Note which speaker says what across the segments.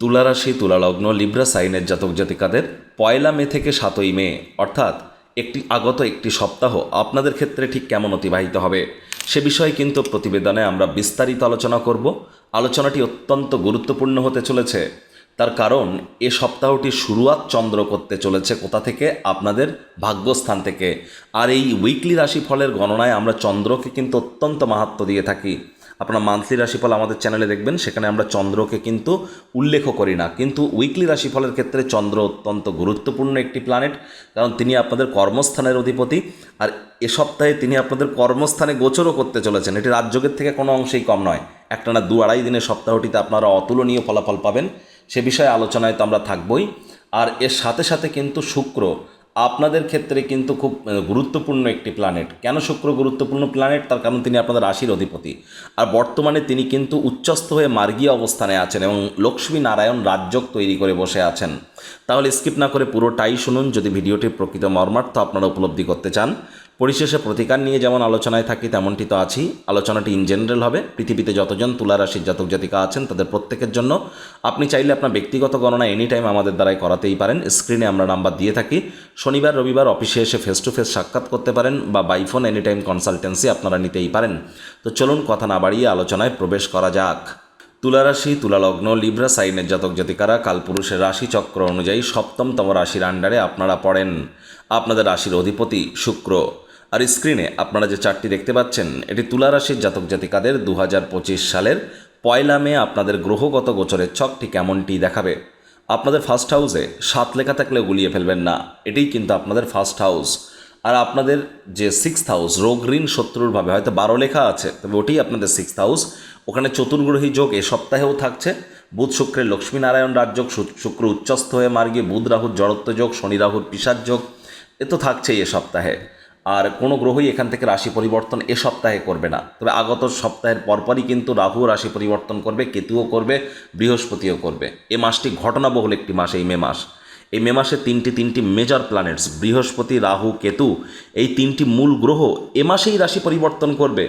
Speaker 1: তুলারাশি তুলালগ্ন Libra সাইনের জাতক জাতিকাদের পয়লা মে থেকে সাতই মে, অর্থাৎ একটি আগত একটি সপ্তাহ আপনাদের ক্ষেত্রে ঠিক কেমন অতিবাহিত হবে সে বিষয়ে কিন্তু প্রতিবেদনে আমরা বিস্তারিত আলোচনা করব। আলোচনাটি অত্যন্ত গুরুত্বপূর্ণ হতে চলেছে। তার কারণ, এ সপ্তাহটি শুরুয়াত চন্দ্র করতে চলেছে কোথা থেকে? আপনাদের ভাগ্যস্থান থেকে। আর এই উইকলি রাশিফলের গণনায় আমরা চন্দ্রকে কিন্তু অত্যন্ত মাহাত্ম দিয়ে থাকি। আপনারা মান্থলি রাশিফল আমাদের চ্যানেলে দেখবেন, সেখানে আমরা চন্দ্রকে কিন্তু উল্লেখ করি না। কিন্তু উইকলি রাশিফলের ক্ষেত্রে চন্দ্র অত্যন্ত গুরুত্বপূর্ণ একটি প্ল্যানেট কারণ তিনি আপনাদের কর্মস্থানের অধিপতি, আর এ সপ্তাহে তিনি আপনাদের কর্মস্থানে গোচরও করতে চলেছেন। এটি রাজযোগের থেকে কোনো অংশেই কম নয়। একটানা দু আড়াই দিনের সপ্তাহটিতে আপনারা অতুলনীয় ফলাফল পাবেন। সে বিষয়ে আলোচনায় তো আমরা থাকবই। আর এর সাথে সাথে কিন্তু শুক্র আপনাদের ক্ষেত্রে কিন্তু খুব গুরুত্বপূর্ণ একটি প্ল্যানেট কেন শুক্র গুরুত্বপূর্ণ প্ল্যানেট তার কারণ তিনি আপনাদের রাশির অধিপতি। আর বর্তমানে তিনি কিন্তু উচ্চস্থ হয়ে মার্গীয় অবস্থানে আছেন এবং লক্ষ্মী নারায়ণ রাজ্যক তৈরি করে বসে আছেন। তাহলে স্কিপ না করে পুরোটাই শুনুন, যদি ভিডিওটির প্রকৃত মর্মার্থ আপনারা উপলব্ধি করতে চান। পরিশেষে প্রতিকার নিয়ে যেমন আলোচনায় থাকি, তেমনটি তো আছি আলোচনাটি ইন জেনারেল হবে। পৃথিবীতে যতজন তুলা রাশির জাতক জাতিকা আছেন, তাদের প্রত্যেকের জন্য আপনি চাইলে আপনার ব্যক্তিগত গণনা এনি টাইম আমাদের দ্বারাই করাতেই পারেন। স্ক্রিনে আমরা নাম্বার দিয়ে থাকি। শনিবার, রবিবার অফিসে এসে ফেস টু ফেস সাক্ষাৎ করতে পারেন বা বাইফোন এনি টাইম কনসালটেন্সি আপনারা নিতেই পারেন। তো চলুন কথা না বাড়িয়ে আলোচনায় প্রবেশ করা যাক। তুলারাশি তুলালগ্ন লিব্রা সাইনের জাতক জাতিকারা কালপুরুষের রাশি চক্র অনুযায়ী সপ্তমতম রাশির আন্ডারে আপনারা পড়েন। আপনাদের রাশির অধিপতি শুক্র। আর স্ক্রিনে আপনারা যে চারটি দেখতে পাচ্ছেন, এটি তুলা রাশির জাতক জাতিকাদের দু হাজার পঁচিশ সালের পয়লা মে আপনাদের গ্রহগত গোচরের ছকটি কেমনটি দেখাবে। আপনাদের ফার্স্ট হাউসে সাত লেখা থাকলে গুলিয়ে ফেলবেন না, এটাই কিন্তু আপনাদের ফার্স্ট হাউস আর আপনাদের যে সিক্সথ হাউস রোগ ঋণ শত্রুর ভাবে, হয়তো বারো লেখা আছে, তবে ওটি আপনাদের সিক্সথ হাউস ওখানে চতুর্গ্রহী যোগ এ সপ্তাহেও থাকছে। বুধ শুক্রের লক্ষ্মীনারায়ণ রাজযোগ শুক্র উচ্চস্থ হয়ে মার্গে, বুধ রাহুর জড়ত্ব যোগ, শনি রাহুর পিসার যোগ, এ তো থাকছেই এ সপ্তাহে। আর কোনো গ্রহই এখান থেকে রাশি পরিবর্তন এ সপ্তাহে করবে না। তবে আগত সপ্তাহের পরপরই কিন্তু রাহু রাশি পরিবর্তন করবে, কেতুও করবে, বৃহস্পতিও করবে। এ মাসটি ঘটনাবহুল একটি মাস, এই মে মাস। এই মে মাসে তিনটি তিনটি মেজর প্ল্যানেটস বৃহস্পতি, রাহু, কেতু, এই তিনটি মূল গ্রহ এ মাসেই রাশি পরিবর্তন করবে।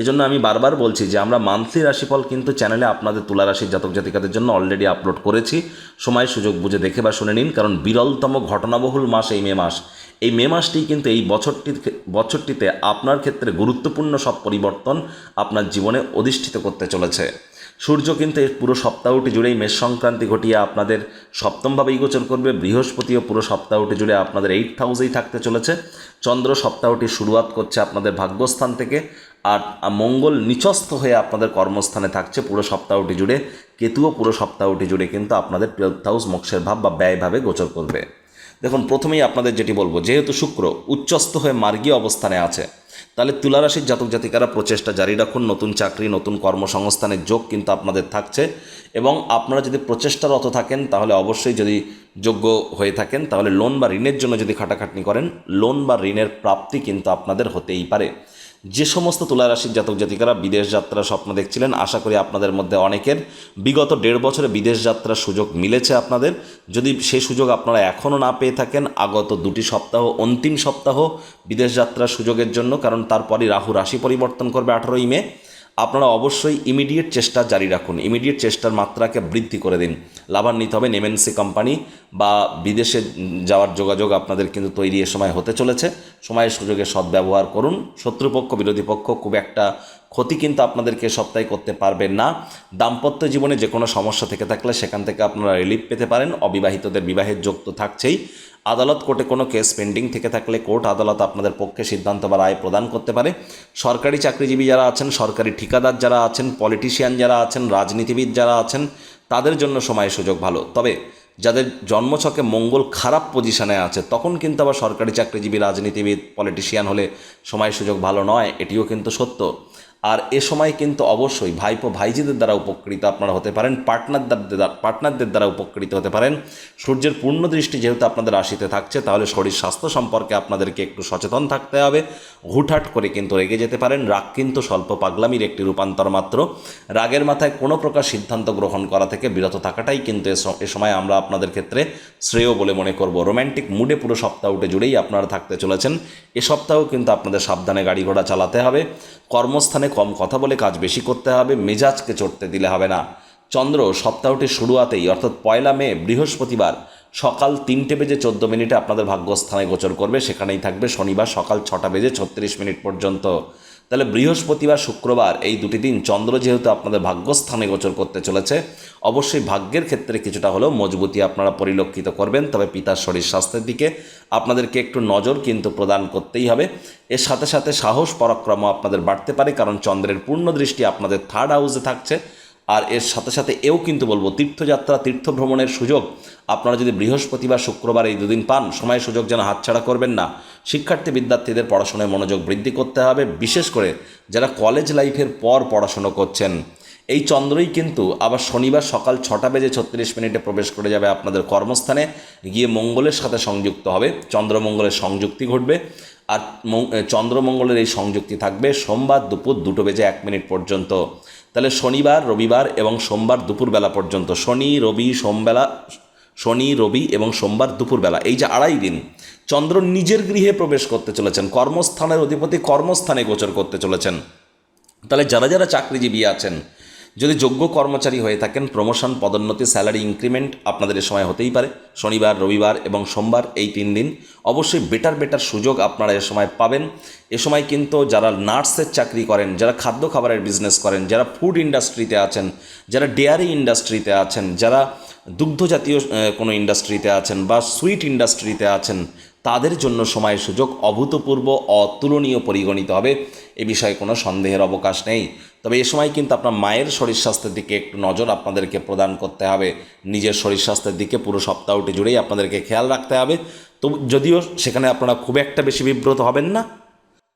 Speaker 1: এজন্য আমি বারবার বলছি যে আমরা মান্থলি রাশিফল কিন্তু চ্যানেলে আপনাদের তুলা রাশির জাতক জাতিকাদের জন্য অলরেডি আপলোড করেছি। সময় সুযোগ বুঝে দেখে বা শুনে নিন, কারণ বিরলতম ঘটনাবহুল মাস এই মে মাস। এই মে মাসটি কিন্তু এই বছরটি বছরটিতে আপনার ক্ষেত্রে গুরুত্বপূর্ণ সব পরিবর্তন আপনার জীবনে অধিষ্ঠিত করতে চলেছে। সূর্য কিন্তু এই পুরো সপ্তাহটি জুড়েই মেষ সংক্রান্তি ঘটিয়ে আপনাদের সপ্তমভাবেই গোচর করবে। বৃহস্পতিও পুরো সপ্তাহটি জুড়ে আপনাদের এইট হাউসেই থাকতে চলেছে। চন্দ্র সপ্তাহটি শুরুয়াত করছে আপনাদের ভাগ্যস্থান থেকে আর মঙ্গল নিচস্থ হয়ে আপনাদের কর্মস্থানে থাকছে পুরো সপ্তাহটি জুড়ে। কেতুও পুরো সপ্তাহটি জুড়ে কিন্তু আপনাদের টুয়েলথ হাউস মোক্ষের ভাব বা ব্যয়ভাবে গোচর করবে। দেখুন, প্রথমেই আপনাদের যেটি বলব, যেহেতু শুক্র উচ্চস্থ হয়ে মার্গীয় অবস্থানে আছে, তাহলে তুলারাশির জাতক জাতিকারা প্রচেষ্টা জারি রাখুন, নতুন চাকরি, নতুন কর্মসংস্থানের যোগ কিন্তু আপনাদের থাকছে এবং আপনারা যদি প্রচেষ্টারত থাকেন, তাহলে অবশ্যই যদি যোগ্য হয়ে থাকেন, তাহলে লোন বা ঋণের জন্য যদি খাটাখাটনি করেন, লোন বা ঋণের প্রাপ্তি কিন্তু আপনাদের হতেই পারে। যে সমস্ত তুলারাশির জাতক জাতিকারা বিদেশ যাত্রার স্বপ্ন দেখছিলেন, আশা করি আপনাদের মধ্যে অনেকের বিগত দেড় বছরে বিদেশ যাত্রার সুযোগ মিলেছে আপনাদের। যদি সে সুযোগ আপনারা এখনও না পেয়ে থাকেন, আগত দুটি সপ্তাহ, অন্তিম সপ্তাহ বিদেশ যাত্রার সুযোগের জন্য, কারণ তারপরই রাহু রাশি পরিবর্তন করবে আঠারোই মে। আপনারা অবশ্যই ইমিডিয়েট চেষ্টা জারি রাখুন। ইমিডিয়েট চেষ্টার মাত্রাকে বৃদ্ধি করে দিন। লাভান্বিত হবে এমএনসি কোম্পানি বা বিদেশে যাওয়ার যোগাযোগ আপনাদের কিন্তু তৈরি এ সময় হতে চলেছে। সময়ের সুযোগে সদ্ব্যবহার করুন। শত্রুপক্ষ, বিরোধী পক্ষ খুব একটা ক্ষতি কিন্তু আপনাদেরকে সপ্তাহে করতে পারবেন না। দাম্পত্য জীবনে যে কোনো সমস্যা থেকে থাকলে সেখান থেকে আপনারা রিলিফ পেতে পারেন। অবিবাহিতদের বিবাহের যোগ তো থাকছেই। আদালত কোর্টে কোনো কেস পেন্ডিং থেকে থাকলে কোর্ট আদালত আপনাদের পক্ষে সিদ্ধান্ত বা রায় প্রদান করতে পারে। সরকারি চাকরিজীবী যারা আছেন, সরকারি ঠিকাদার যারা আছেন পলিটিশিয়ান যারা আছেন, রাজনীতিবিদ যারা আছেন, তাদের জন্য সময় সুযোগ ভালো। তবে যাদের জন্মছকে মঙ্গল খারাপ পজিশনে আছে, তখন কিন্তু আবার সরকারি চাকরিজীবী, রাজনীতিবিদ পলিটিশিয়ান হলে সময় সুযোগ ভালো নয়। এটিও কিন্তু সত্য। আর এ সময় কিন্তু অবশ্যই ভাইপো ভাইজিদের দ্বারা উপকৃত আপনারা হতে পারেন, পার্টনারদের পার্টনারদের দ্বারা উপকৃত হতে পারেন। সূর্যের পূর্ণ দৃষ্টি যেহেতু আপনাদের রাশিতে থাকছে, তাহলে শরীর স্বাস্থ্য সম্পর্কে আপনাদেরকে একটু সচেতন থাকতে হবে। হুটহাট করে কিন্তু রেগে যেতে পারেন। রাগ কিন্তু স্বল্প পাগলামির একটি রূপান্তর মাত্র। রাগের মাথায় কোনো প্রকার সিদ্ধান্ত গ্রহণ করা থেকে বিরত থাকাটাই কিন্তু এ সময় আমরা আপনাদের ক্ষেত্রে শ্রেয় বলে মনে করব। রোম্যান্টিক মুডে পুরো সপ্তাহটি জুড়েই আপনারা থাকতে চলেছেন। এ সপ্তাহ কিন্তু আপনাদের সাবধানে গাড়ি ঘোড়া চালাতে হবে। কর্মস্থানে কম কথা বলে কাজ বেশি করতে হবে। মেজাজকে চড়তে দিলে হবে না। চন্দ্র সপ্তাহটির শুরুয়াতেই, অর্থাৎ পয়লা মে, বৃহস্পতিবার সকাল তিনটে বেজে চোদ্দ মিনিটে আপনাদের ভাগ্যস্থানে গোচর করবে। সেখানেই থাকবে শনিবার সকাল ছটা বেজে ছত্রিশ মিনিট পর্যন্ত। তাহলে বৃহস্পতিবার, শুক্রবার এই দুটি দিন চন্দ্র যেহেতু আপনাদের ভাগ্যস্থানে গোচর করতে চলেছে, অবশ্যই ভাগ্যের ক্ষেত্রে কিছুটা হলেও মজবুতি আপনারা পরিলক্ষিত করবেন। তবে পিতার শরীর স্বাস্থ্যের দিকে আপনাদেরকে একটু নজর কিন্তু প্রদান করতেই হবে। এর সাথে সাথে সাহস পরাক্রম আপনাদের বাড়তে পারে, কারণ চন্দ্রের পূর্ণ দৃষ্টি আপনাদের থার্ড হাউসে থাকছে। আর এর সাথে সাথে এও কিন্তু বলব, তীর্থযাত্রা তীর্থ ভ্রমণের সুযোগ। আপনারা যদি বৃহস্পতিবার শুক্রবার এই দুদিন পান সময় সুযোগ যেন হাতছাড়া করবেন না। শিক্ষার্থী, বিদ্যার্থীদের পড়াশোনায় মনোযোগ বৃদ্ধি করতে হবে, বিশেষ করে যারা কলেজ লাইফের পর পড়াশুনো করছেন। এই চন্দ্রই কিন্তু আবার শনিবার সকাল ছটা বেজে ছত্রিশ মিনিটে প্রবেশ করে যাবে আপনাদের কর্মস্থানে। গিয়ে মঙ্গলের সাথে সংযুক্ত হবে। চন্দ্রমঙ্গলের সংযুক্তি ঘটবে। আর চন্দ্রমঙ্গলের এই সংযুক্তি থাকবে সোমবার দুপুর দুটো বেজে এক মিনিট পর্যন্ত। তাহলে শনিবার, রবিবার এবং সোমবার দুপুরবেলা পর্যন্ত, শনি, রবি, সোমবেলা, শনি, রবি এবং সোমবার দুপুরবেলা, এই যে আড়াই দিন, চন্দ্র নিজের গৃহে প্রবেশ করতে চলেছেন, কর্মস্থানের অধিপতি কর্মস্থানে গোচর করতে চলেছেন। তাহলে যারা যারা চাকরিজীবী আছেন যদি যোগ্য কর্মচারী হয়ে থাকেন প্রমোশন পদোন্নতি স্যালারি ইনক্রিমেন্ট আপনাদের এ সময় হতেই পারে। শনিবার, রবিবার এবং সোমবার এই তিন দিন অবশ্যই বেটার বেটার সুযোগ আপনারা এ সময় পাবেন। এ সময় কিন্তু যারা নার্সের চাকরি করেন, যারা খাদ্য খাবারের বিজনেস করেন, যারা ফুড ইন্ডাস্ট্রিতে আছেন, যারা ডেয়ারি ইন্ডাস্ট্রিতে আছেন, যারা দুগ্ধ জাতীয় কোনো ইন্ডাস্ট্রিতে আছেন বা সুইট ইন্ডাস্ট্রিতে আছেন তাদের জন্য সময় সুযোগ অভূতপূর্ব, অতুলনীয় পরিগণিত হবে। এ বিষয়ে কোনো সন্দেহের অবকাশ নেই। তবে এ সময় কিন্তু আপনার মায়ের শরীর স্বাস্থ্যের দিকে একটু নজর আপনাদেরকে প্রদান করতে হবে। নিজের শরীর স্বাস্থ্যের দিকে পুরো সপ্তাহটি জুড়েই আপনাদেরকে খেয়াল রাখতে হবে। তো যদিও সেখানে আপনারা খুব একটা বেশি বিব্রত হবেন না।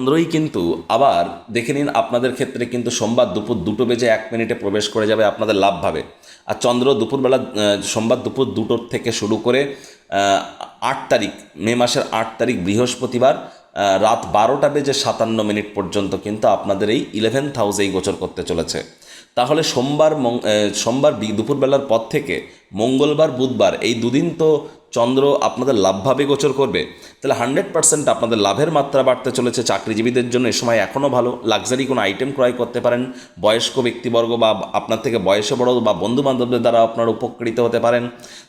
Speaker 1: চন্দ্রই কিন্তু আবার দেখে নিন আপনাদের ক্ষেত্রে কিন্তু সোমবার দুপুর দুটো বেজে এক মিনিটে প্রবেশ করে যাবে আপনাদের লাভভাবে। আর চন্দ্র দুপুরবেলা সোমবার দুপুর দুটোর থেকে শুরু করে আট তারিখ, মে মাসের আট তারিখ বৃহস্পতিবার রাত বারোটা বেজে সাতান্ন মিনিট পর্যন্ত কিন্তু আপনাদের এই ইলেভেন্থ হাউসেই গোচর করতে চলেছে। তাহলে সোমবার সোমবার দুপুরবেলার পর থেকে মঙ্গলবার, বুধবার, এই দুদিন তো চন্দ্র আপনাদের লাভভাবে গোচর করবে। তাহলে হান্ড্রেড পার্সেন্ট আপনাদের লাভের মাত্রা বাড়তে চলেছে চাকরিজীবীদের জন্য। এ সময় এখনও ভালো। লাক্সারি কোনো আইটেম ক্রয় করতে পারেন। বয়স্ক ব্যক্তিবর্গ বা আপনার থেকে বয়সে বড় বা বন্ধু বান্ধবদের দ্বারা আপনারা উপকৃত হতে পারেন।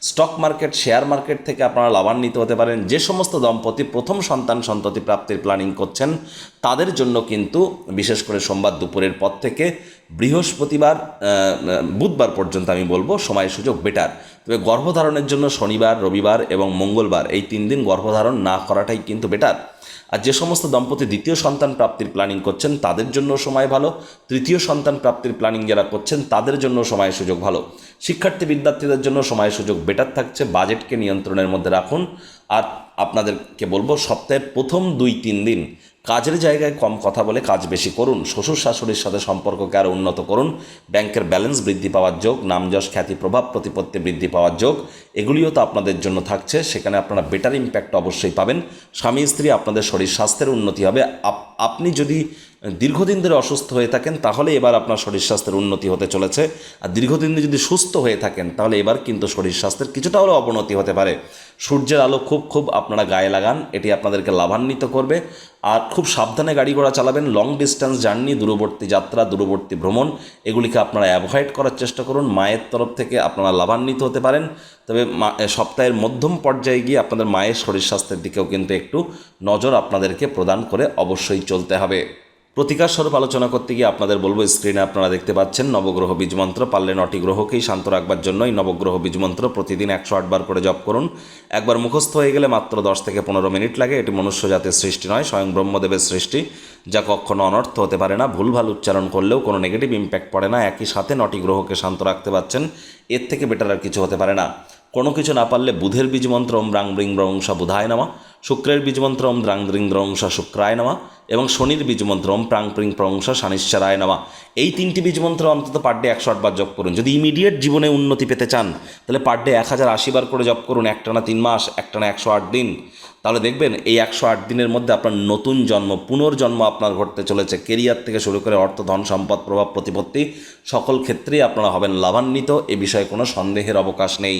Speaker 1: স্টক মার্কেট, শেয়ার মার্কেট থেকে আপনারা লাভান্বিত হতে পারেন। যে সমস্ত দম্পতি প্রথম সন্তান সন্ততি প্রাপ্তির প্ল্যানিং করছেন, তাদের জন্য কিন্তু বিশেষ করে সোমবার দুপুরের পর থেকে বৃহস্পতিবার বুধবার পর্যন্ত আমি বলব সময় সুযোগ বেটার। তবে গর্ভধারণের জন্য শনিবার, রবিবার এবং মঙ্গলবার এই তিন দিন গর্ভধারণ না করাটাই কিন্তু বেটার আর যে সমস্ত দম্পতি দ্বিতীয় সন্তান প্রাপ্তির প্ল্যানিং করছেন, তাদের জন্য সময় ভালো। তৃতীয় সন্তান প্রাপ্তির প্ল্যানিং যারা করছেন, তাদের জন্য সময় সুযোগ ভালো। শিক্ষার্থী বিদ্যার্থীদের জন্য সময় সুযোগ বেটার থাকছে। বাজেটকে নিয়ন্ত্রণের মধ্যে রাখুন। আর আপনাদেরকে বলব, সপ্তাহের প্রথম দুই, তিন দিন কাজের জায়গায় কম কথা বলে কাজ বেশি করুন। শ্বশুর শাশুড়ির সাথে সম্পর্ককে আরও উন্নত করুন। ব্যাংকের ব্যালেন্স বৃদ্ধি পাওয়ার যোগ, নামযশ খ্যাতি প্রভাব প্রতিপত্তি বৃদ্ধি পাওয়ার যোগ, এগুলিও তো আপনাদের জন্য থাকছে। সেখানে আপনারা বেটার ইম্প্যাক্ট অবশ্যই পাবেন। স্বামী স্ত্রী আপনাদের শরীর স্বাস্থ্যের উন্নতি হবে। আপ- আপনি যদি দীর্ঘদিন ধরে অসুস্থ হয়ে থাকেন, তাহলে এবার আপনার শরীর স্বাস্থ্যের উন্নতি হতে চলেছে। আর দীর্ঘদিন যদি সুস্থ হয়ে থাকেন, তাহলে এবার কিন্তু শরীর স্বাস্থ্যের কিছুটা হলেও অবনতি হতে পারে। সূর্যের আলো খুব খুব আপনারা গায়ে লাগান, এটি আপনাদেরকে লাভান্বিত করবে। আর খুব সাবধানে গাড়ি ঘোড়া চালাবেন লং ডিস্টেন্স জার্নি দূরবর্তী যাত্রা, দূরবর্তী ভ্রমণ, এগুলিকে আপনারা অ্যাভয়েড করার চেষ্টা করুন। মায়ের তরফ থেকে আপনারা লাভান্বিত হতে পারেন। তবে সপ্তাহের মধ্যম পর্যায়ে গিয়ে আপনাদের মায়ের শরীর স্বাস্থ্যের দিকেও কিন্তু একটু নজর আপনাদেরকে প্রদান করে অবশ্যই চলতে হবে। প্রতিকার স্বরূপ আলোচনা করতে গিয়ে আপনাদের বলব, স্ক্রিনে আপনারা দেখতে পাচ্ছেন নবগ্রহ বীজমন্ত্র পারলে নটি গ্রহকেই শান্ত রাখবার জন্যই নবগ্রহ বীজমন্ত্র প্রতিদিন একশো আটবার করে জপ করুন। একবার মুখস্থ হয়ে গেলে মাত্র দশ থেকে পনেরো মিনিট লাগে। এটি মনুষ্য জাতের সৃষ্টি নয়, স্বয়ং ব্রহ্মদেবের সৃষ্টি, যা কখনো অনর্থ হতে পারে না। ভুলভাল উচ্চারণ করলেও কোনো নেগেটিভ ইম্প্যাক্ট পড়ে না। একই সাথে নটি গ্রহকে শান্ত রাখতে পারছেন এর থেকে বেটার আর কিছু হতে পারে না। কিছু না পারলে বুধের বীজ মন্ত্র ওম ব্রাং ব্রিং ব্রংসা বুধায় নামা, শুক্রের বীজ মন্ত্র ওম দ্রাং দ্রিং দ্রংসা শুক্রায় নামা, এবং শনির বীজ মন্ত্র ওম প্রাং প্রিং প্রংসা শানিশ্চারায় নামা। এই তিনটি বীজ মন্ত্র অন্তত পার ডে একশো আটবার জপ করুন। যদি ইমিডিয়েট জীবনে উন্নতি পেতে চান, তাহলে পার ডে এক হাজার আশি বার করে জপ করুন একটানা তিন মাস একটানা একশো আট দিন। তাহলে দেখবেন এই একশো আট দিনের মধ্যে আপনার নতুন জন্ম, পুনর্জন্ম আপনার ঘটতে চলেছে। কেরিয়ার থেকে শুরু করে অর্থ, ধন, সম্পদ, প্রভাব, প্রতিপত্তি সকল ক্ষেত্রেই আপনারা হবেন লাভান্বিত। এ বিষয়ে কোনো সন্দেহের অবকাশ নেই।